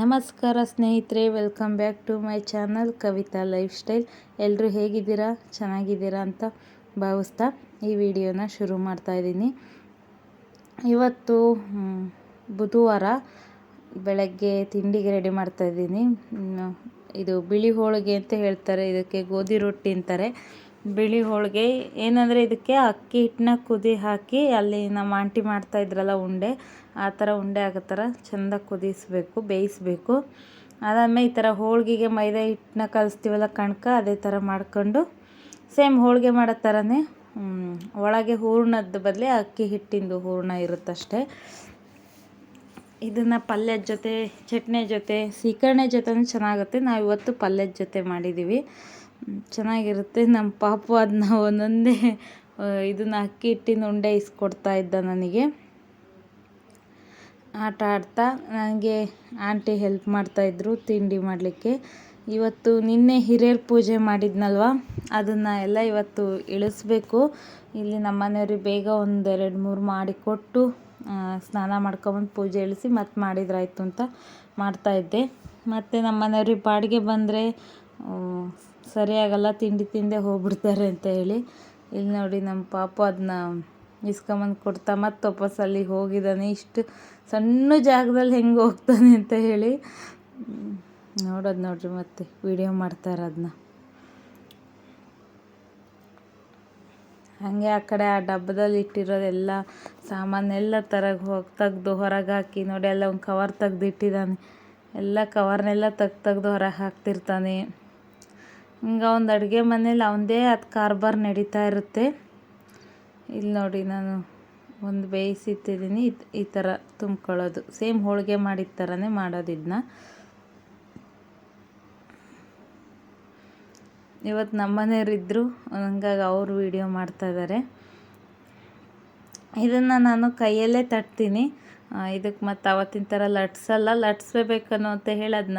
ನಮಸ್ಕಾರ ಸ್ನೇಹಿತರೆ welcome back to my channel Kavita lifestyle ಎಲ್ಲರೂ ಹೇಗಿದ್ದೀರಾ? ಚೆನ್ನಾಗಿದ್ದೀರಾ ಅಂತ ಭಾವಿಸ್ತಾ ಈ ವಿಡಿಯೋನ ಶುರು ಮಾಡ್ತಾ ಇದ್ದೀನಿ. ಇವತ್ತು ಬುಧವಾರ ಬೆಳಗ್ಗೆ ತಿಂಡಿಗೆ ರೆಡಿ ಮಾಡ್ತಾ ಇದ್ದೀನಿ. ಇದು ಬಿಳಿ ಹೋಳಿಗೆ ಅಂತ ಹೇಳ್ತಾರೆ. ಇದಕ್ಕೆ ಗೋಧಿ ರೊಟ್ಟಿ ಅಂತಾರೆ. ಬಿಳಿ ಹೋಳಿಗೆ. ಏನಂದರೆ ಇದಕ್ಕೆ ಅಕ್ಕಿ ಹಿಟ್ಟನ್ನ ಕುದಿ ಹಾಕಿ ಅಲ್ಲಿ ನಮ್ಮ ಆಂಟಿ ಮಾಡ್ತಾ ಇದ್ರಲ್ಲ ಉಂಡೆ, ಆ ಥರ ಉಂಡೆ ಆಗೋ ಥರ ಚೆಂದ ಕುದಿಸ್ಬೇಕು, ಬೇಯಿಸ್ಬೇಕು. ಅದಾದ್ಮೇಲೆ ಈ ಥರ ಹೋಳಿಗೆಗೆ ಮೈದಾ ಹಿಟ್ಟನ್ನ ಕಲಿಸ್ತೀವಲ್ಲ ಕಣಕ, ಅದೇ ಥರ ಮಾಡ್ಕೊಂಡು ಸೇಮ್ ಹೋಳಿಗೆ ಮಾಡೋ ಥರನೇ ಒಳಗೆ ಹೂರ್ಣದ ಬದಲೇ ಅಕ್ಕಿ ಹಿಟ್ಟಿಂದು ಹೂರ್ಣ ಇರುತ್ತಷ್ಟೇ. ಇದನ್ನು ಪಲ್ಯದ ಜೊತೆ, ಚಟ್ನಿ ಜೊತೆ, ಸೀಕರಣೆ ಜೊತೆನೂ ಚೆನ್ನಾಗುತ್ತೆ. ನಾವು ಇವತ್ತು ಪಲ್ಯದ ಜೊತೆ ಮಾಡಿದ್ದೀವಿ ಚೆನ್ನಾಗಿರುತ್ತೆ. ನಮ್ಮ ಪಾಪು ಅದನ್ನ ಒಂದೊಂದೇ ಇದನ್ನು ಅಕ್ಕಿ ಹಿಟ್ಟಿನ ಉಂಡೆ ಇಸ್ಕೊಡ್ತಾ ಇದ್ದ ನನಗೆ. ಆಟ ಆಡ್ತಾ ನನಗೆ ಆಂಟಿ ಹೆಲ್ಪ್ ಮಾಡ್ತಾಯಿದ್ರು ತಿಂಡಿ ಮಾಡಲಿಕ್ಕೆ. ಇವತ್ತು ನಿನ್ನೆ ಹಿರಿಯರ ಪೂಜೆ ಮಾಡಿದ್ನಲ್ವ? ಅದನ್ನು ಎಲ್ಲ ಇವತ್ತು ಇಳಿಸ್ಬೇಕು. ಇಲ್ಲಿ ನಮ್ಮ ಮನೆಯವ್ರಿಗೆ ಬೇಗ ಒಂದು ಎರಡು ಮೂರು ಮಾಡಿಕೊಟ್ಟು ಸ್ನಾನ ಮಾಡ್ಕೊಬಂದು ಪೂಜೆ ಇಳಿಸಿ ಮತ್ತೆ ಮಾಡಿದ್ರಾಯ್ತು ಅಂತ ಮಾಡ್ತಾಯಿದ್ದೆ ಮತ್ತು ನಮ್ಮ ಮನೆಯವ್ರಿಗೆ ಬಾಡಿಗೆ ಬಂದರೆ ಸರಿಯಾಗಲ್ಲ, ತಿಂಡಿ ತಿಂದೇ ಹೋಗ್ಬಿಡ್ತಾರೆ ಅಂತ ಹೇಳಿ. ಇಲ್ಲಿ ನೋಡಿ ನಮ್ಮ ಪಾಪ ಅದನ್ನ ಇಸ್ಕೊಂಬಂದು ಕೊಡ್ತಾ ಮತ್ತೆ ವಾಪಸ್ ಅಲ್ಲಿಗೆ ಹೋಗಿದ್ದಾನೆ ಇಷ್ಟು ಸಣ್ಣ ಜಾಗದಲ್ಲಿ ಹೆಂಗೆ ಹೋಗ್ತಾನೆ ಅಂತ ಹೇಳಿ. ನೋಡೋದು ನೋಡ್ರಿ ಮತ್ತೆ, ವಿಡಿಯೋ ಮಾಡ್ತಾರೆ ಅದನ್ನ ಹಾಗೆ ಆ ಕಡೆ ಆ ಡಬ್ಬದಲ್ಲಿ ಇಟ್ಟಿರೋದೆಲ್ಲ ಸಾಮಾನೆಲ್ಲ ತರಗೆ ಹೋಗಿ, ತೆಗ್ದು ಹೊರಗೆ ಹಾಕಿ ನೋಡಿ, ಎಲ್ಲ ಒಂದು ಕವರ್ ತೆಗ್ದು ಇಟ್ಟಿದ್ದಾನೆ ಎಲ್ಲ ಕವರ್ನೆಲ್ಲ ತೆಗ್ದು ತೆಗ್ದು ಹೊರಗೆ ಹಾಕ್ತಿರ್ತಾನೆ. ಹಿಂಗೆ ಒಂದು ಅಡುಗೆ ಮನೇಲಿ ಅವನದೇ ಅದು ಕಾರ್ಬಾರ್ ನಡೀತಾ ಇರುತ್ತೆ. ಇಲ್ಲಿ ನೋಡಿ ನಾನು ಒಂದು ಬೇಯಿಸಿಟ್ಟಿದ್ದೀನಿ ಈ- ಥರ ತುಂಬ್ಕೊಳ್ಳೋದು. ಸೇಮ್ ಹೋಳಿಗೆ ಮಾಡಿದ ಥರನೇ ಮಾಡೋದು ಇದನ್ನ ಇವತ್ತು ನಮ್ಮ ಮನೆಯವರಿದ್ದರು ಹಂಗಾಗಿ ಅವರು ವಿಡಿಯೋ ಮಾಡ್ತಾ ಇದ್ದಾರೆ ಇದನ್ನು ನಾನು ಕೈಯಲ್ಲೇ ತಟ್ತೀನಿ. ಇದಕ್ಕೆ ಮತ್ತು ಅವತ್ತಿನ ಥರ ಲಟ್ಸಲ್ಲ. ಲಟ್ಸ್ಬೇಕನ್ನೋ ಅಂತ ಹೇಳಿ ಅದನ್ನ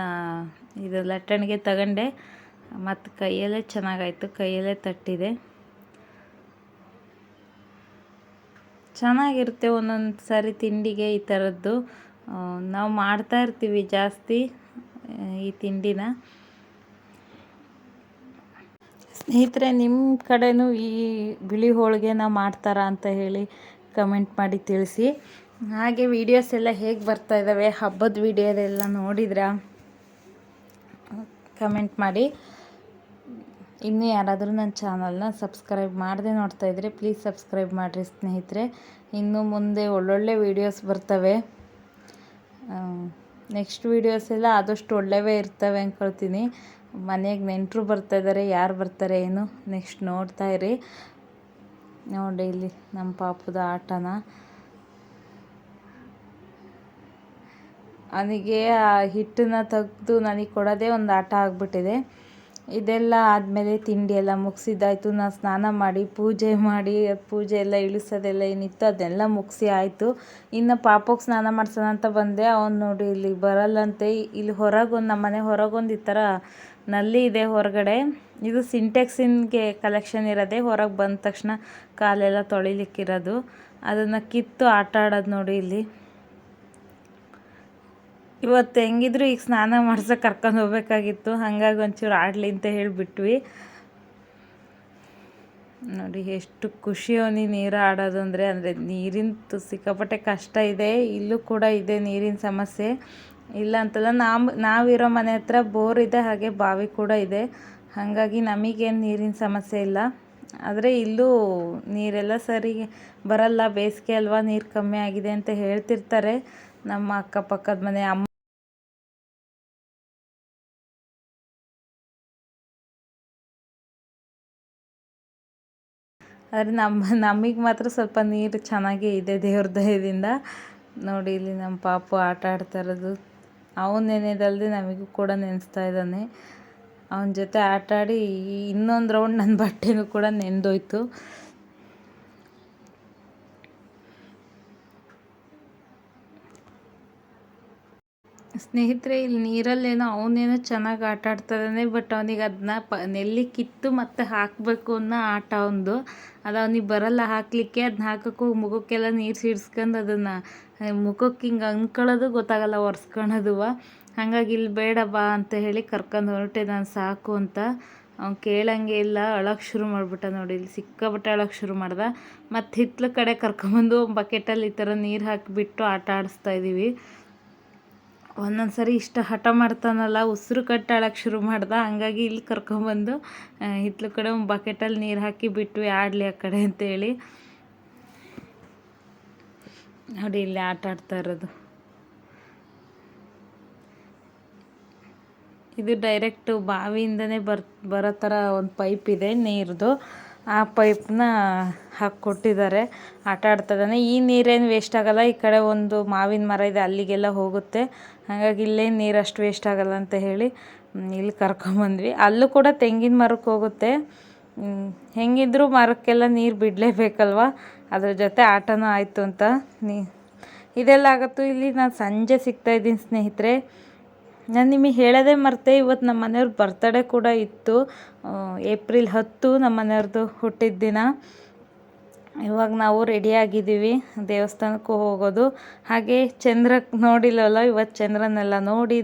ಇದು ಲಟ್ಟಣಿಗೆ ತಗೊಂಡೆ. ಮತ್ತು ಕೈಯಲ್ಲೇ ಚೆನ್ನಾಗಾಯ್ತು, ಕೈಯಲ್ಲೇ ತಟ್ಟಿದೆ. ಚೆನ್ನಾಗಿರುತ್ತೆ ಒಂದೊಂದು ಸಾರಿ ತಿಂಡಿಗೆ ಈ ಥರದ್ದು ನಾವು ಮಾಡ್ತಾ ಇರ್ತೀವಿ ಜಾಸ್ತಿ ಈ ತಿಂಡಿನ. ಸ್ನೇಹಿತರೆ ನಿಮ್ಮ ಕಡೆನೂ ಈ ಬಿಳಿ ಹೋಳಿಗೆನ ಮಾಡ್ತಾರಾ ಅಂತ ಹೇಳಿ ಕಮೆಂಟ್ ಮಾಡಿ ತಿಳಿಸಿ. ಹಾಗೆ ವೀಡಿಯೋಸ್ ಎಲ್ಲ ಹೇಗೆ ಬರ್ತಾ ಇದ್ದಾವೆ ಹಬ್ಬದ ವಿಡಿಯೋದೆಲ್ಲ ನೋಡಿದ್ರಾ? ಕಮೆಂಟ್ ಮಾಡಿ. ಇನ್ನೂ ಯಾರಾದರೂ ನನ್ನ ಚಾನಲ್ನ ಸಬ್ಸ್ಕ್ರೈಬ್ ಮಾಡದೆ ನೋಡ್ತಾ ಇದ್ದರೆ ಪ್ಲೀಸ್ ಸಬ್ಸ್ಕ್ರೈಬ್ ಮಾಡಿರಿ ಸ್ನೇಹಿತರೆ. ಇನ್ನು ಮುಂದೆ ಒಳ್ಳೊಳ್ಳೆ ವೀಡಿಯೋಸ್ ಬರ್ತವೆ. ನೆಕ್ಸ್ಟ್ ವೀಡಿಯೋಸ್ ಎಲ್ಲ ಆದಷ್ಟು ಒಳ್ಳೆಯವೇ ಇರ್ತವೆ ಅಂದ್ಕೊಳ್ತೀನಿ ಮನೆಗೆ ನೆಂಟರು ಬರ್ತಾ ಇದ್ದಾರೆ ಯಾರು ಬರ್ತಾರೆ ಏನು ನೆಕ್ಸ್ಟ್ ನೋಡ್ತಾ ಇರಿ. ನೋಡಿ ಇಲ್ಲಿ ನಮ್ಮ ಪಾಪದ ಆಟನ. ಅವನಿಗೆ ಆ ಹಿಟ್ಟನ್ನು ತೆಗೆದು ನನಗೆ ಕೊಡೋದೇ ಒಂದು ಆಟ ಆಗಿಬಿಟ್ಟಿದೆ. ಇದೆಲ್ಲ ಆದಮೇಲೆ ತಿಂಡಿ ಎಲ್ಲ ಮುಗಿಸಿದ್ದಾಯ್ತು. ನಾನು ಸ್ನಾನ ಮಾಡಿ, ಪೂಜೆ ಮಾಡಿ, ಪೂಜೆ ಎಲ್ಲ ಇಳಿಸೋದೆಲ್ಲ ಏನಿತ್ತು ಅದೆಲ್ಲ ಮುಗಿಸಿ ಆಯಿತು. ಇನ್ನು ಪಾಪಕ್ಕೆ ಸ್ನಾನ ಮಾಡ್ಸೋಣ ಅಂತ ಬಂದೆ. ಅವ್ನು ನೋಡಿ ಇಲ್ಲಿ ಬರಲ್ಲಂತೆ. ಇಲ್ಲಿ ಹೊರಗೊಂದು, ನಮ್ಮ ಮನೆ ಹೊರಗೊಂದು ಈ ಥರ ನಲ್ಲಿ ಇದೆ ಹೊರಗಡೆ. ಇದು ಸಿಂಟೆಕ್ಸಿನ್ಗೆ ಕಲೆಕ್ಷನ್ ಇರೋದೆ. ಹೊರಗೆ ಬಂದ ತಕ್ಷಣ ಕಾಲೆಲ್ಲ ತೊಳಿಲಿಕ್ಕಿರೋದು. ಅದನ್ನು ಕಿತ್ತು ಆಟ ಆಡೋದು ನೋಡಿ ಇಲ್ಲಿ. ಇವತ್ತು ಹೆಂಗಿದ್ರು ಈಗ ಸ್ನಾನ ಮಾಡ್ಸೋಕೆ ಕರ್ಕೊಂಡು ಹೋಗ್ಬೇಕಾಗಿತ್ತು. ಹಾಗಾಗಿ ಒಂಚೂರು ಆಡಲಿ ಅಂತ ಹೇಳಿಬಿಟ್ವಿ. ನೋಡಿ, ಎಷ್ಟು ಖುಷಿ ಅವನಿ ನೀರು ಆಡೋದು ಅಂದರೆ. ಅಂದರೆ ನೀರಿನ ಸಿಕ್ಕಾಪಟ್ಟೆ ಕಷ್ಟ ಇದೆ. ಇಲ್ಲೂ ಕೂಡ ಇದೆ ನೀರಿನ ಸಮಸ್ಯೆ. ಇಲ್ಲ ಅಂತಲ್ಲ ನಾವು ನಾವಿರೋ ಮನೆ ಹತ್ರ ಬೋರ್ ಇದೆ, ಹಾಗೆ ಬಾವಿ ಕೂಡ ಇದೆ. ಹಾಗಾಗಿ ನಮಗೇನು ನೀರಿನ ಸಮಸ್ಯೆ ಇಲ್ಲ. ಆದರೆ ಇಲ್ಲೂ ನೀರೆಲ್ಲ ಸರಿ ಬರಲ್ಲ. ಬೇಸಿಗೆ ಅಲ್ವಾ ನೀರು ಕಮ್ಮಿ ಆಗಿದೆ ಅಂತ ಹೇಳ್ತಿರ್ತಾರೆ. ನಮ್ಮ ಅಕ್ಕಪಕ್ಕದ ಮನೆ, ಅಮ್ಮ ಆದರೆ ನಮ್ಮ ನಮಗೆ ಮಾತ್ರ ಸ್ವಲ್ಪ ನೀರು ಚೆನ್ನಾಗೇ ಇದೆ ದೇವ್ರ ದಯದಿಂದ ನೋಡಿ ಇಲ್ಲಿ ನಮ್ಮ ಪಾಪು ಆಟ ಆಡ್ತಾ ಇರೋದು. ಅವನು ನೆನೆದಲ್ದೆ ನಮಗೂ ಕೂಡ ನೆನೆಸ್ತಾ ಇದ್ದಾನೆ. ಅವನ ಜೊತೆ ಆಟ ಆಡಿ ಇನ್ನೊಂದು ರೌಂಡ್ ನನ್ನ ಬಟ್ಟೆನೂ ಕೂಡ ನೆಂದೋಯ್ತು ಸ್ನೇಹಿತರೆ, ಇಲ್ಲಿ ನೀರಲ್ಲೇನೋ ಅವನೇನೋ ಚೆನ್ನಾಗಿ ಆಟ ಆಡ್ತಾಯಿದ್ದಾನೆ ಬಟ್ ಅವನಿಗೆ ಅದನ್ನ ಪ, ನೆಲ್ಲಿ ಕಿತ್ತು ಮತ್ತೆ ಹಾಕಬೇಕು ಅನ್ನೋ ಆಟ ಅವನದು. ಅದು ಅವನಿಗೆ ಬರಲ್ಲ, ಹಾಕಲಿಕ್ಕೆ ಅದನ್ನ ಹಾಕೋಕ್ಕೂ ಮುಖಕ್ಕೆಲ್ಲ ನೀರು ಸಿಡ್ಸ್ಕೊಂಡು ಅದನ್ನು ಮುಖಕ್ಕೆ ಹಿಂಗೆ ಅಂದ್ಕೊಳ್ಳೋದು ಗೊತ್ತಾಗಲ್ಲ, ಒರೆಸ್ಕೊಳೋದು. ಹಾಗಾಗಿ ಇಲ್ಲಿ ಬೇಡ ಬಾ ಅಂತ ಹೇಳಿ ಕರ್ಕೊಂಡು ಹೊರಟೆ, ನಾನು ಸಾಕು ಅಂತ. ಅವ್ನು ಕೇಳಂಗೆ ಇಲ್ಲ ಅಳಕ್ಕೆ ಶುರು ಮಾಡಿಬಿಟ್ಟ ನೋಡಿ, ಇಲ್ಲಿ ಸಿಕ್ಕಾಬಿಟ್ಟೆ ಅಳಕ್ಕೆ ಶುರು ಮಾಡ್ದೆ. ಮತ್ತು ಹಿತ್ತಲ ಕಡೆ ಕರ್ಕೊಂಬಂದು ಬಕೆಟಲ್ಲಿ ಈ ಥರ ನೀರು ಹಾಕಿಬಿಟ್ಟು ಆಟ ಆಡಿಸ್ತಾ ಇದ್ದೀವಿ ಒಂದೊಂದು ಸರಿ ಇಷ್ಟ ಹಠ ಮಾಡ್ತಾನಲ್ಲ, ಉಸಿರು ಕಟ್ಟಾಳಕ್ಕೆ ಶುರು ಮಾಡ್ದ. ಹಂಗಾಗಿ ಇಲ್ಲಿ ಕರ್ಕೊಂಬಂದು ಹಿತ್ಲ ಕಡೆ ಒಂದು ಬಕೆಟಲ್ಲಿ ನೀರು ಹಾಕಿ ಬಿಟ್ವಿ, ಆಡಲಿ ಆ ಕಡೆ ಅಂತೇಳಿ. ನೋಡಿ, ಇಲ್ಲಿ ಆಟ ಆಡ್ತಾ ಇರೋದು. ಇದು ಡೈರೆಕ್ಟು ಬಾವಿಯಿಂದನೇ ಬರ್, ಬರೋ ಥರ ಒಂದು ಪೈಪ್ ಇದೆ ನೀರ್ದು. ಆ ಪೈಪ್ನ ಹಾಕ್ಕೊಟ್ಟಿದ್ದಾರೆ. ಆಟ ಆಡ್ತಾ ಈ ನೀರೇನು ವೇಸ್ಟ್ ಆಗಲ್ಲ. ಈ ಕಡೆ ಒಂದು ಮಾವಿನ ಮರ ಇದೆ, ಅಲ್ಲಿಗೆಲ್ಲ ಹೋಗುತ್ತೆ. ಹಾಗಾಗಿ ಇಲ್ಲೇ ನೀರು ಅಷ್ಟು ವೇಸ್ಟ್ ಆಗಲ್ಲ ಅಂತ ಹೇಳಿ ಇಲ್ಲಿ ಕರ್ಕೊಂಬಂದ್ವಿ ಅಲ್ಲೂ ಕೂಡ ತೆಂಗಿನ ಮರಕ್ಕೆ ಹೋಗುತ್ತೆ. ಹೆಂಗಿದ್ರು ಮರಕ್ಕೆಲ್ಲ ನೀರು ಬಿಡಲೇಬೇಕಲ್ವ? ಅದ್ರ ಜೊತೆ ಆಟನೂ ಆಯಿತು ಅಂತ ನೀ ಇದೆಲ್ಲ ಆಗತ್ತು. ಇಲ್ಲಿ ನಾನು ಸಂಜೆ ಸಿಗ್ತಾ ಇದ್ದೀನಿ ಸ್ನೇಹಿತರೆ. ನಾನು ನಿಮಗೆ ಹೇಳೋದೇ ಮರೆತೆ ಇವತ್ತು ನಮ್ಮ ಮನೆಯವ್ರ ಬರ್ತಡೇ ಕೂಡ ಇತ್ತು. ಏಪ್ರಿಲ್ ಹತ್ತು ನಮ್ಮ ಮನೆಯವ್ರದ್ದು ಹುಟ್ಟಿದ ದಿನ. ಇವಾಗ ನಾವು ರೆಡಿಯಾಗಿದ್ದೀವಿ ದೇವಸ್ಥಾನಕ್ಕೂ ಹೋಗೋದು. ಹಾಗೆ ಚಂದ್ರಕ್ಕೆ ನೋಡಿಲ್ಲವಲ್ಲ ಇವತ್ತು ಚಂದ್ರನೆಲ್ಲ ನೋಡಿ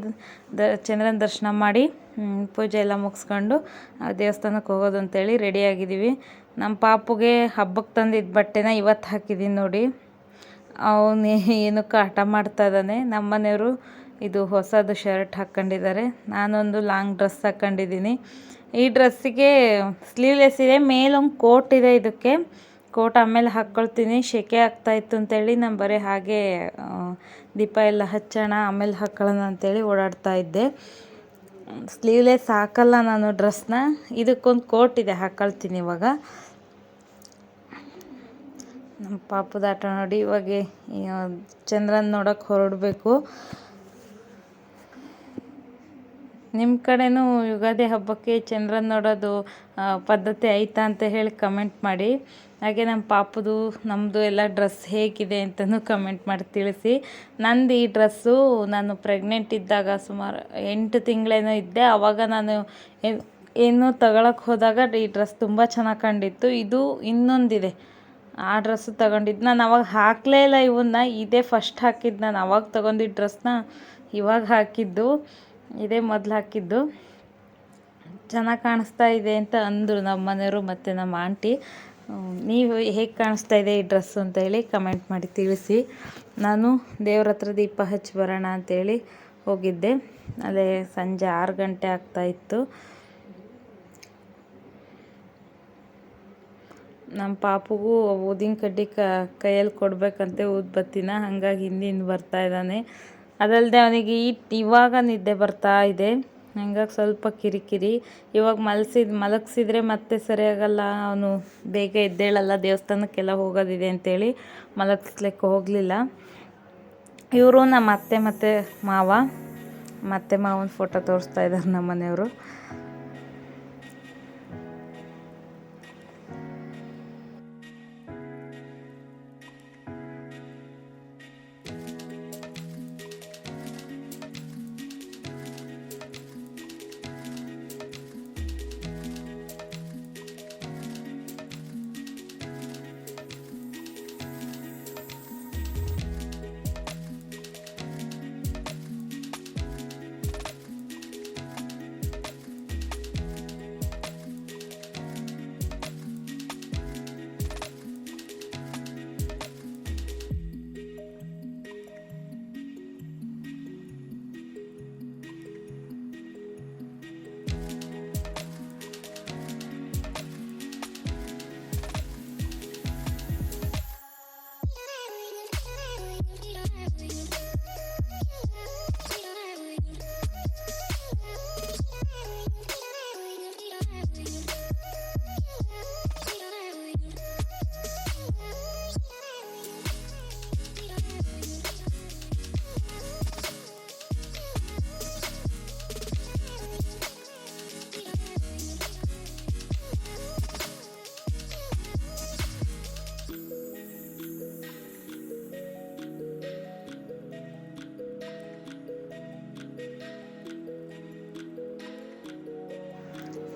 ದ ಚಂದ್ರನ ದರ್ಶನ ಮಾಡಿ ಪೂಜೆ ಎಲ್ಲ ಮುಗಿಸ್ಕೊಂಡು ದೇವಸ್ಥಾನಕ್ಕೆ ಹೋಗೋದು ಅಂತೇಳಿ ರೆಡಿಯಾಗಿದ್ದೀವಿ ನಮ್ಮ ಪಾಪುಗೆ ಹಬ್ಬಕ್ಕೆ ತಂದಿದ್ದ ಬಟ್ಟೆನ ಇವತ್ತು ಹಾಕಿದ್ದೀನಿ ನೋಡಿ. ಅವನು ಏನಕ್ಕೆ ಹಠ ಮಾಡ್ತಾ ಇದ್ದಾನೆ ನಮ್ಮ ಮನೆಯವರು ಇದು ಹೊಸದು ಶರ್ಟ್ ಹಾಕ್ಕೊಂಡಿದ್ದಾರೆ ನಾನೊಂದು ಲಾಂಗ್ ಡ್ರೆಸ್ ಹಾಕ್ಕೊಂಡಿದ್ದೀನಿ ಈ ಡ್ರೆಸ್ಸಿಗೆ ಸ್ಲೀವ್ಲೆಸ್ ಇದೆ, ಮೇಲೊಂದು ಕೋಟ್ ಇದೆ ಇದಕ್ಕೆ. ಕೋಟ್ ಆಮೇಲೆ ಹಾಕ್ಕೊಳ್ತೀನಿ ಸೆಕೆ ಆಗ್ತಾಯಿತ್ತು ಅಂತೇಳಿ ನಾನು ಬರೀ ಹಾಗೆ ದೀಪ ಎಲ್ಲ ಹಚ್ಚೋಣ, ಆಮೇಲೆ ಹಾಕ್ಕೊಳ್ಳೋಣ ಅಂತೇಳಿ ಓಡಾಡ್ತಾ ಇದ್ದೆ. ಸ್ಲೀವ್ಲೆಸ್ ಹಾಕಲ್ಲ ನಾನು ಡ್ರೆಸ್ನ. ಇದಕ್ಕೊಂದು ಕೋಟ್ ಇದೆ ಹಾಕ್ಕೊಳ್ತೀನಿ ಇವಾಗ. ನಮ್ಮ ಪಾಪದಾಟ ನೋಡಿ, ಇವಾಗ ಚಂದ್ರನ ನೋಡೋಕೆ ಹೊರಡಬೇಕು. ನಿಮ್ಮ ಕಡೆನೂ ಯುಗಾದಿ ಹಬ್ಬಕ್ಕೆ ಚಂದ್ರನ ನೋಡೋದು ಪದ್ಧತಿ ಐತಾ ಅಂತ ಹೇಳಿ ಕಮೆಂಟ್ ಮಾಡಿ. ಹಾಗೆ ನಮ್ಮ ಪಾಪದು ನಮ್ಮದು ಎಲ್ಲ ಡ್ರೆಸ್ ಹೇಗಿದೆ ಅಂತಲೂ ಕಮೆಂಟ್ ಮಾಡಿ ತಿಳಿಸಿ. ನಂದು ಈ ಡ್ರೆಸ್ಸು ನಾನು ಪ್ರೆಗ್ನೆಂಟ್ ಇದ್ದಾಗ ಸುಮಾರು ಎಂಟು ತಿಂಗಳೇನೋ ಇದ್ದೆ. ಆವಾಗ ನಾನು ಏನು ತಗೊಳಕ್ಕೆ ಹೋದಾಗ ಈ ಡ್ರೆಸ್ ತುಂಬ ಚೆನ್ನಾಗಿ ಕಂಡಿತ್ತು. ಇದು ಇನ್ನೊಂದಿದೆ. ಆ ಡ್ರೆಸ್ಸು ತಗೊಂಡಿದ್ದು ನಾನು ಅವಾಗ ಹಾಕಲೇ ಇಲ್ಲ ಇವನ್ನ, ಇದೇ ಫಸ್ಟ್ ಹಾಕಿದ್ದು ನಾನು ಅವಾಗ ತಗೊಂಡಿದ್ದ ಡ್ರೆಸ್ನ ಇವಾಗ ಹಾಕಿದ್ದು. ಇದೇ ಮೊದಲು ಹಾಕಿದ್ದು. ಚೆನ್ನಾಗಿ ಕಾಣಿಸ್ತಾ ಇದೆ ಅಂತ ಅಂದರು ನಮ್ಮ ಮನೆಯವರು ಮತ್ತು ನಮ್ಮ ಆಂಟಿ. ನೀವು ಹೇಗೆ ಕಾಣಿಸ್ತಾ ಇದೆ ಈ ಡ್ರೆಸ್ ಅಂತ ಹೇಳಿ ಕಮೆಂಟ್ ಮಾಡಿ ತಿಳಿಸಿ. ನಾನು ದೇವ್ರ ಹತ್ರ ದೀಪ ಹಚ್ಚಿ ಬರೋಣ ಅಂತೇಳಿ ಹೋಗಿದ್ದೆ. ಅದೇ ಸಂಜೆ ಆರು ಗಂಟೆ ಆಗ್ತಾಯಿತ್ತು ನಮ್ಮ ಪಾಪುಗೂ ಊದಿನ ಕಡ್ಡಿ ಕೈಯಲ್ಲಿ ಕೊಡಬೇಕಂತೆ ಊದ್ಬತ್ತಿನ ಹಾಗಾಗಿ ಹಿಂದಿಂದ ಬರ್ತಾ ಇದ್ದಾನೆ. ಅದಲ್ಲದೆ ಅವನಿಗೆ ಈ ಇವಾಗ ನಿದ್ದೆ ಬರ್ತಾ ಇದೆ. ಹಂಗಾಗಿ ಸ್ವಲ್ಪ ಕಿರಿಕಿರಿ. ಇವಾಗ ಮಲಸಿದ, ಮಲಗಿಸಿದ್ರೆ ಮತ್ತೆ ಸರಿಯಾಗಲ್ಲ. ಅವನು ಬೇಗ ಎದ್ದೇಳಲ್ಲ, ದೇವಸ್ಥಾನಕ್ಕೆಲ್ಲ ಹೋಗೋದಿದೆ ಅಂತೇಳಿ ಮಲಗಿಸ್ಲಿಕ್ಕೆ ಹೋಗಲಿಲ್ಲ. ಇವರು ನಮ್ಮ ಅತ್ತೆ ಮತ್ತು ಮಾವ. ಮತ್ತೆ ಮಾವನ ಫೋಟೋ ತೋರಿಸ್ತಾ ಇದ್ದಾರೆ ನಮ್ಮ ಮನೆಯವರು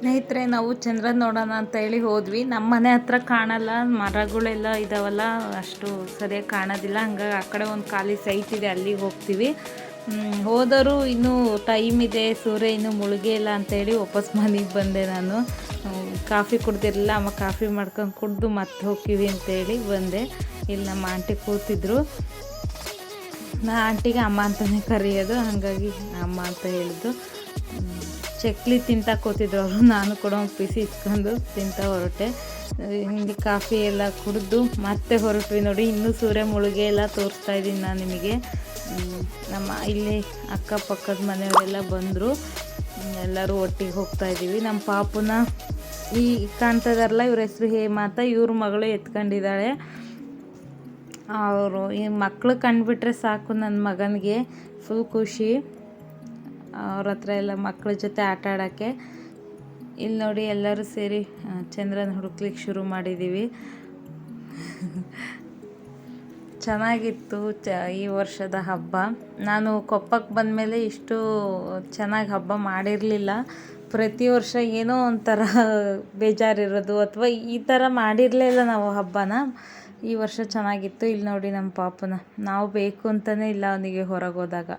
ಸ್ನೇಹಿತರೆ, ನಾವು ಚಂದ್ರ ನೋಡೋಣ ಅಂತ ಹೇಳಿ ಹೋದ್ವಿ. ನಮ್ಮ ಮನೆ ಹತ್ರ ಕಾಣಲ್ಲ, ಮರಗಳೆಲ್ಲ ಇದಾವಲ್ಲ, ಅಷ್ಟು ಸರಿಯಾಗಿ ಕಾಣೋದಿಲ್ಲ. ಹಂಗಾಗಿ ಆ ಕಡೆ ಒಂದು ಖಾಲಿ ಸೈಟ್ ಇದೆ ಅಲ್ಲಿಗೆ ಹೋಗ್ತೀವಿ. ಹೋದರು ಇನ್ನೂ ಟೈಮ್ ಇದೆ, ಸೂರ್ಯ ಇನ್ನೂ ಮುಳುಗೇ ಇಲ್ಲ ಅಂತೇಳಿ ವಾಪಸ್ ಮನೆಗೆ ಬಂದೆ ನಾನು. ಕಾಫಿ ಕುಡ್ದಿರಲಿಲ್ಲ, ಅಮ್ಮ ಕಾಫಿ ಮಾಡ್ಕೊಂಡು ಕುಡ್ದು ಮತ್ತೆ ಹೋಗ್ತೀವಿ ಅಂತೇಳಿ ಬಂದೆ. ಇಲ್ಲಿ ನಮ್ಮ ಆಂಟಿ ಕೂತಿದ್ರು. ನಾ ಆಂಟಿಗೆ ಅಮ್ಮ ಅಂತಲೇ ಕರೆಯೋದು, ಹಾಗಾಗಿ ಅಮ್ಮ ಅಂತ ಹೇಳಿದ್ದು. ಚಕ್ಲಿ ತಿಂತಾ ಕೂತಿದ್ರು ಅವರು ನಾನು ಕೂಡ ಒಂದು ಪಿಸಿ ಇಟ್ಕೊಂಡು ತಿಂತ ಹೊರಟೆ. ಹಿಂಗೆ ಕಾಫಿ ಎಲ್ಲ ಕುಡಿದು ಮತ್ತೆ ಹೊರಟ್ವಿ ನೋಡಿ. ಇನ್ನೂ ಸೂರ್ಯ ಮುಳುಗೆ ಎಲ್ಲ ತೋರಿಸ್ತಾ ಇದ್ದೀನಿ ನಾನು ನಿಮಗೆ. ನಮ್ಮ ಇಲ್ಲಿ ಅಕ್ಕಪಕ್ಕದ ಮನೆಯವರೆಲ್ಲ ಬಂದರು. ಎಲ್ಲರೂ ಒಟ್ಟಿಗೆ ಹೋಗ್ತಾ ಇದ್ದೀವಿ ನಮ್ಮ ಪಾಪುನ ಈ ಕಾಣ್ತದಾರಲ್ಲ ಇವ್ರ ಹೆಸರು ಹೇಮಾತ. ಇವ್ರ ಮಗಳು ಎತ್ಕೊಂಡಿದ್ದಾಳೆ. ಅವರು ಈ ಮಕ್ಕಳು ಕಂಡುಬಿಟ್ರೆ ಸಾಕು ನನ್ನ ಮಗನಿಗೆ. ಫುಲ್ ಖುಷಿ. ಅವ್ರ ಹತ್ರ ಎಲ್ಲ ಮಕ್ಕಳ ಜೊತೆ ಆಟ ಆಡೋಕ್ಕೆ. ಇಲ್ಲಿ ನೋಡಿ ಎಲ್ಲರೂ ಸೇರಿ ಚಂದ್ರನ ಹುಡುಕ್ಲಿಕ್ಕೆ ಶುರು ಮಾಡಿದ್ದೀವಿ ಚೆನ್ನಾಗಿತ್ತು ಚ, ಈ ವರ್ಷದ ಹಬ್ಬ. ನಾನು ಕೊಪ್ಪಕ್ಕೆ ಬಂದಮೇಲೆ ಇಷ್ಟು ಚೆನ್ನಾಗಿ ಹಬ್ಬ ಮಾಡಿರಲಿಲ್ಲ. ಪ್ರತಿ ವರ್ಷ ಏನೋ ಒಂಥರ ಬೇಜಾರಿರೋದು ಅಥವಾ ಈ ಥರ ಮಾಡಿರಲಿಲ್ಲ ನಾವು ಹಬ್ಬನ. ಈ ವರ್ಷ ಚೆನ್ನಾಗಿತ್ತು. ಇಲ್ಲಿ ನೋಡಿ ನಮ್ಮ ಪಾಪನ. ನಾವು ಬೇಕು ಅಂತಲೇ ಇಲ್ಲ ಅವನಿಗೆ ಹೊರಗೆ ಹೋದಾಗ.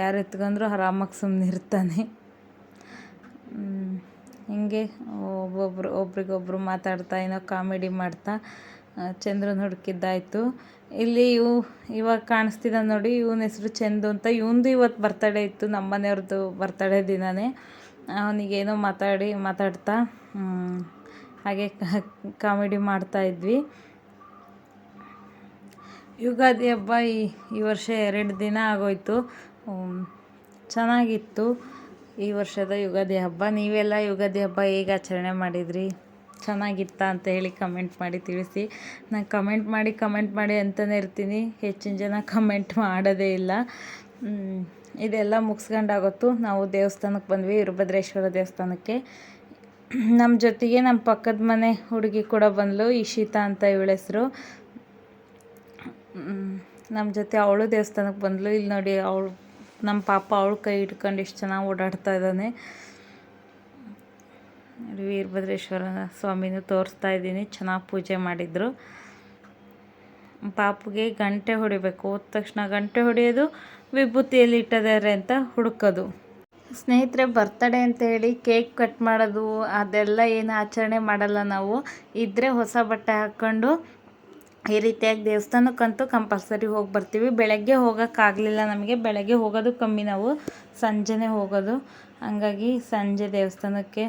ಯಾರು ಎತ್ಕೊಂಡ್ರು ಆರಾಮಾಗಿ ಸುಮ್ಮನೆ ಇರ್ತಾನೆ. ಹಿಂಗೆ ಒಬ್ಬೊಬ್ರು, ಒಬ್ರಿಗೊಬ್ರು ಮಾತಾಡ್ತಾ, ಏನೋ ಕಾಮಿಡಿ ಮಾಡ್ತಾ ಚಂದ್ರನ ಹುಡುಕಿದ್ದಾಯಿತು. ಇಲ್ಲಿ ಇವು ಇವಾಗ ಕಾಣಿಸ್ತಿದ್ದ ನೋಡಿ, ಇವನ ಹೆಸರು ಚಂದು ಅಂತ. ಇವಂದು ಇವತ್ತು ಬರ್ತಡೇ ಇತ್ತು ನಮ್ಮ ಮನೆಯವ್ರದ್ದು ಬರ್ತಡೇ ದಿನವೇ ಅವನಿಗೇನೋ ಮಾತಾಡಿ, ಮಾತಾಡ್ತಾ ಹಾಗೆ ಕಾಮಿಡಿ ಮಾಡ್ತಾ ಇದ್ವಿ. ಯುಗಾದಿ ಹಬ್ಬ ಈ ಈ ವರ್ಷ ಎರಡು ದಿನ ಆಗೋಯ್ತು. ಚೆನ್ನಾಗಿತ್ತು ಈ ವರ್ಷದ ಯುಗಾದಿ ಹಬ್ಬ. ನೀವೆಲ್ಲ ಯುಗಾದಿ ಹಬ್ಬ ಹೇಗೆ ಆಚರಣೆ ಮಾಡಿದ್ರಿ? ಚೆನ್ನಾಗಿತ್ತಾ ಅಂತ ಹೇಳಿ ಕಮೆಂಟ್ ಮಾಡಿ ತಿಳಿಸಿ. ನಾನು ಕಮೆಂಟ್ ಮಾಡಿ ಕಮೆಂಟ್ ಮಾಡಿ ಅಂತಲೇ ಇರ್ತೀನಿ. ಹೆಚ್ಚಿನ ಜನ ಕಮೆಂಟ್ ಮಾಡೋದೇ ಇಲ್ಲ. ಇದೆಲ್ಲ ಮುಗಿಸ್ಕೊಂಡಾಗೊತ್ತು ನಾವು ದೇವಸ್ಥಾನಕ್ಕೆ ಬಂದ್ವಿ, ವೀರಭದ್ರೇಶ್ವರ ದೇವಸ್ಥಾನಕ್ಕೆ. ನಮ್ಮ ಜೊತೆಗೆ ನಮ್ಮ ಪಕ್ಕದ ಮನೆ ಹುಡುಗಿ ಕೂಡ ಬಂದಳು ಇಶಿತಾ ಅಂತ ಇವಳ ಹೆಸರು. ನಮ್ಮ ಜೊತೆ ಅವಳು ದೇವಸ್ಥಾನಕ್ಕೆ ಬಂದಳು ಇಲ್ಲಿ ನೋಡಿ, ಅವಳು ನಮ್ಮ ಪಾಪ ಅವಳು ಕೈ ಹಿಡ್ಕೊಂಡು ಎಷ್ಟು ಚೆನ್ನಾಗಿ ಓಡಾಡ್ತಾ ಇದ್ದಾನೆ. ವೀರಭದ್ರೇಶ್ವರ ಸ್ವಾಮಿನೂ ತೋರಿಸ್ತಾ ಇದ್ದೀನಿ, ಚೆನ್ನಾಗಿ ಪೂಜೆ ಮಾಡಿದರು. ಪಾಪುಗೆ ಗಂಟೆ ಹೊಡಿಬೇಕು, ಹೋದ ತಕ್ಷಣ ಗಂಟೆ ಹೊಡೆಯೋದು, ವಿಭೂತಿಯಲ್ಲಿ ಇಟ್ಟಿದ್ದಾರೆ ಅಂತ ಹುಡುಕೋದು. ಸ್ನೇಹಿತರೆ ಬರ್ತಡೇ ಅಂತ ಹೇಳಿ ಕೇಕ್ ಕಟ್ ಮಾಡೋದು, ಅದೆಲ್ಲ ಏನು ಆಚರಣೆ ಮಾಡಲ್ಲ ನಾವು. ಇದ್ದರೆ ಹೊಸ ಬಟ್ಟೆ ಹಾಕ್ಕೊಂಡು ಈ ರೀತಿಯಾಗಿ ದೇವಸ್ಥಾನಕ್ಕಂತೂ ಕಂಪಲ್ಸರಿ ಹೋಗಿ ಬರ್ತೀವಿ. ಬೆಳಗ್ಗೆ ಹೋಗೋಕ್ಕಾಗಲಿಲ್ಲ ನಮಗೆ. ಬೆಳಗ್ಗೆ ಹೋಗೋದು ಕಮ್ಮಿ ನಾವು. ಸಂಜೆನೇ ಹೋಗೋದು. ಹಂಗಾಗಿ ಸಂಜೆ ದೇವಸ್ಥಾನಕ್ಕೆ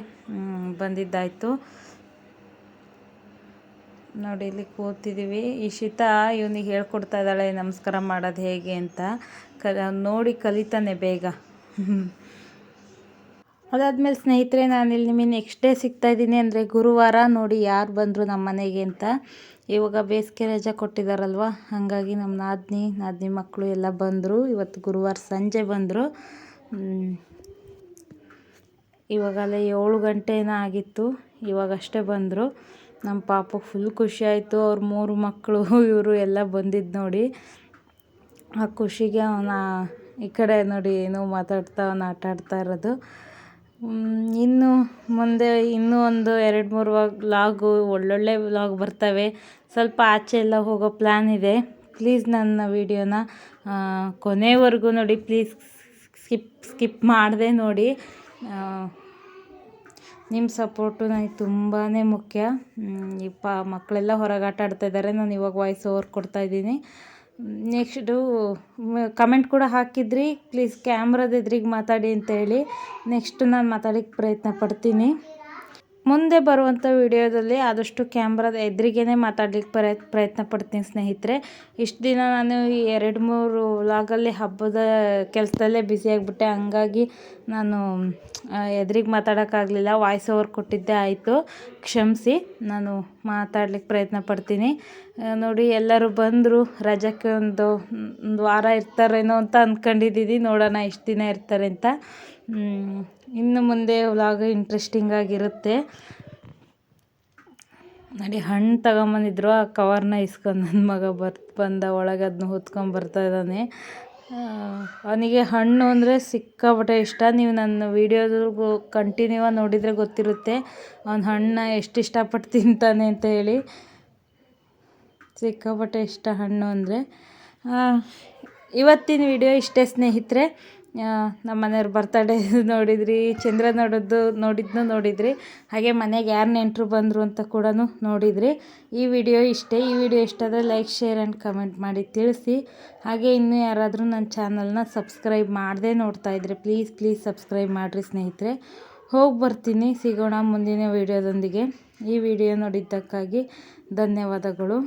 ಬಂದಿದ್ದಾಯಿತು. ನೋಡಿ, ಇಲ್ಲಿ ಕೂತಿದ್ದೀವಿ. ಇಶಿತಾ ಇವನಿಗೆ ಹೇಳ್ಕೊಡ್ತಾ ಇದ್ದಾಳೆ, ನಮಸ್ಕಾರ ಮಾಡೋದು ಹೇಗೆ ಅಂತ. ಕ, ನೋಡಿ ಕಲಿತಾನೆ ಬೇಗ. ಅದಾದಮೇಲೆ ಸ್ನೇಹಿತರೆ, ನಾನಿಲ್ಲಿ ನಿಮಗೆ ನೆಕ್ಸ್ಟ್ ಡೇ ಸಿಗ್ತಾ ಇದ್ದೀನಿ ಅಂದರೆ ಗುರುವಾರ ನೋಡಿ ಯಾರು ಬಂದರು ನಮ್ಮ ಮನೆಗೆ ಅಂತ. ಇವಾಗ ಬೇಸಿಗೆ ರಜೆ ಕೊಟ್ಟಿದ್ದಾರಲ್ವ ಹಾಗಾಗಿ ನಮ್ಮ ನಾದಿನಿ ನಾದಿನಿ ಮಕ್ಕಳು ಎಲ್ಲ ಬಂದರು. ಇವತ್ತು ಗುರುವಾರ ಸಂಜೆ ಬಂದರು. ಇವಾಗಲೇ ಏಳು ಗಂಟೆನೇ ಆಗಿತ್ತು. ಇವಾಗಷ್ಟೇ ಬಂದರು. ನಮ್ಮ ಪಾಪ ಫುಲ್ ಖುಷಿ ಆಯಿತು. ಅವ್ರ ಮೂರು ಮಕ್ಕಳು, ಇವರು ಎಲ್ಲ ಬಂದಿದ್ದು ನೋಡಿ. ಆ ಖುಷಿಗೆ ಅವನ ಈ ಕಡೆ ನೋಡಿ ಏನೋ ಮಾತಾಡ್ತಾ ಅವನು ಆಟ ಆಡ್ತಾ ಇರೋದು. ಇನ್ನು ಮುಂದೆ ಇನ್ನೂ ಒಂದು ಎರಡು ಮೂರು ವ್ಲಾಗು ಒಳ್ಳೊಳ್ಳೆ ವ್ಲಾಗ್ ಬರ್ತವೆ. ಸ್ವಲ್ಪ ಆಚೆ ಎಲ್ಲ ಹೋಗೋ ಪ್ಲ್ಯಾನ್ ಇದೆ. ಪ್ಲೀಸ್ ನನ್ನ ವೀಡಿಯೋನ ಕೊನೆವರೆಗೂ ನೋಡಿ ಪ್ಲೀಸ್ ಸ್ಕಿಪ್ ಸ್ಕಿಪ್ ಮಾಡದೆ ನೋಡಿ. ನಿಮ್ಮ ಸಪೋರ್ಟು ನನಗೆ ತುಂಬಾ ಮುಖ್ಯ. ಇಪ್ಪ ಮಕ್ಕಳೆಲ್ಲ ಹೊರಗೆ ಆಟ ಆಡ್ತಾ ನಾನು ಇವಾಗ ವಾಯ್ಸ್ ಓವರ್ ಕೊಡ್ತಾ ಇದ್ದೀನಿ. ನೆಕ್ಸ್ಟು ಕಮೆಂಟ್ ಕೂಡ ಹಾಕಿದ್ರಿ. ಪ್ಲೀಸ್ ಕ್ಯಾಮ್ರದ ಎದುರಿಗೆ ಮಾತಾಡಿ ಅಂತೇಳಿ. ನೆಕ್ಸ್ಟ್ ನಾನು ಮಾತಾಡಕ್ಕೆ ಪ್ರಯತ್ನ ಪಡ್ತೀನಿ. ಮುಂದೆ ಬರುವಂಥ ವಿಡಿಯೋದಲ್ಲಿ ಆದಷ್ಟು ಕ್ಯಾಮ್ರಾದ ಎದುರಿಗೇ ಮಾತಾಡ್ಲಿಕ್ಕೆ ಪ್ರಯ, ಪ್ರಯತ್ನ ಪಡ್ತೀನಿ ಸ್ನೇಹಿತರೆ. ಇಷ್ಟು ದಿನ ನಾನು ಎರಡು ಮೂರು ವ್ಲಾಗಲ್ಲಿ ಹಬ್ಬದ ಕೆಲಸದಲ್ಲೇ ಬ್ಯುಸಿಯಾಗಿಬಿಟ್ಟೆ ಹಂಗಾಗಿ ನಾನು ಎದುರಿಗೆ ಮಾತಾಡೋಕ್ಕಾಗಲಿಲ್ಲ. ವಾಯ್ಸ್ ಓವರ್ ಕೊಟ್ಟಿದ್ದೆ ಆಯಿತು. ಕ್ಷಮಿಸಿ, ನಾನು ಮಾತಾಡ್ಲಿಕ್ಕೆ ಪ್ರಯತ್ನ ಪಡ್ತೀನಿ. ನೋಡಿ, ಎಲ್ಲರೂ ಬಂದರು. ರಜಕ್ಕೆ ಒಂದು ಒಂದು ವಾರ ಇರ್ತಾರೇನೋ ಅಂತ ಅಂದ್ಕೊಂಡಿದ್ದೀನಿ ನೋಡೋಣ ಇಷ್ಟು ದಿನ ಇರ್ತಾರೆ ಅಂತ. ಇನ್ನು ಮುಂದೆ ವ್ಲಾಗ್ ಇಂಟ್ರೆಸ್ಟಿಂಗ್ ಆಗಿರುತ್ತೆ. ನೋಡಿ ಹಣ್ಣು ತಗೊಂಬಂದಿದ್ರು, ಆ ಕವರ್ನ ಇಸ್ಕೊಂಡು ನನ್ನ ಮಗ ಬರ್, ಬಂದ ಒಳಗೆ ಅದನ್ನ ಹೊತ್ಕೊಂಡು ಬರ್ತಾ ಇದ್ದಾನೆ. ಅವನಿಗೆ ಹಣ್ಣು ಅಂದರೆ ಸಿಕ್ಕಾಪಟ್ಟೆ ಇಷ್ಟ. ನೀವು ನನ್ನ ವಿಡಿಯೋದು ಕಂಟಿನ್ಯೂ ಆಗಿ ನೋಡಿದರೆ ಗೊತ್ತಿರುತ್ತೆ. ಅವ್ನು ಹಣ್ಣನ್ನ ಎಷ್ಟು ಇಷ್ಟಪಟ್ಟು ತಿಂತಾನೆ ಅಂತ ಹೇಳಿ. ಸಿಕ್ಕಾಪಟ್ಟೆ ಇಷ್ಟ ಹಣ್ಣು ಅಂದರೆ. ಇವತ್ತಿನ ವಿಡಿಯೋ ಇಷ್ಟೇ ಸ್ನೇಹಿತರೆ. ನಮ್ಮ ಮನೆಯವ್ರ ಬರ್ತಡೇ ನೋಡಿದ್ರಿ, ಚಂದ್ರ ನೋಡೋದು ನೋಡಿದ್ನು ನೋಡಿದ್ರಿ, ಹಾಗೆ ಮನೆಗೆ ಯಾರು ನೆಂಟರು ಬಂದರು ಅಂತ ಕೂಡ ನೋಡಿದ್ರಿ. ಈ ವಿಡಿಯೋ ಇಷ್ಟೇ, ಈ ವಿಡಿಯೋ ಇಷ್ಟ ಆದರೆ ಲೈಕ್ ಶೇರ್ ಆ್ಯಂಡ್ ಕಮೆಂಟ್ ಮಾಡಿ ತಿಳಿಸಿ. ಹಾಗೆ ಇನ್ನೂ ಯಾರಾದರೂ ನನ್ನ ಚಾನಲ್ನ ಸಬ್ಸ್ಕ್ರೈಬ್ ಮಾಡದೇ ನೋಡ್ತಾ ಇದ್ರಿ ಪ್ಲೀಸ್ ಪ್ಲೀಸ್ ಸಬ್ಸ್ಕ್ರೈಬ್ ಮಾಡಿರಿ ಸ್ನೇಹಿತರೆ. ಹೋಗಿ ಬರ್ತೀನಿ, ಸಿಗೋಣ ಮುಂದಿನ ವಿಡಿಯೋದೊಂದಿಗೆ. ಈ ವಿಡಿಯೋ ನೋಡಿದ್ದಕ್ಕಾಗಿ ಧನ್ಯವಾದಗಳು.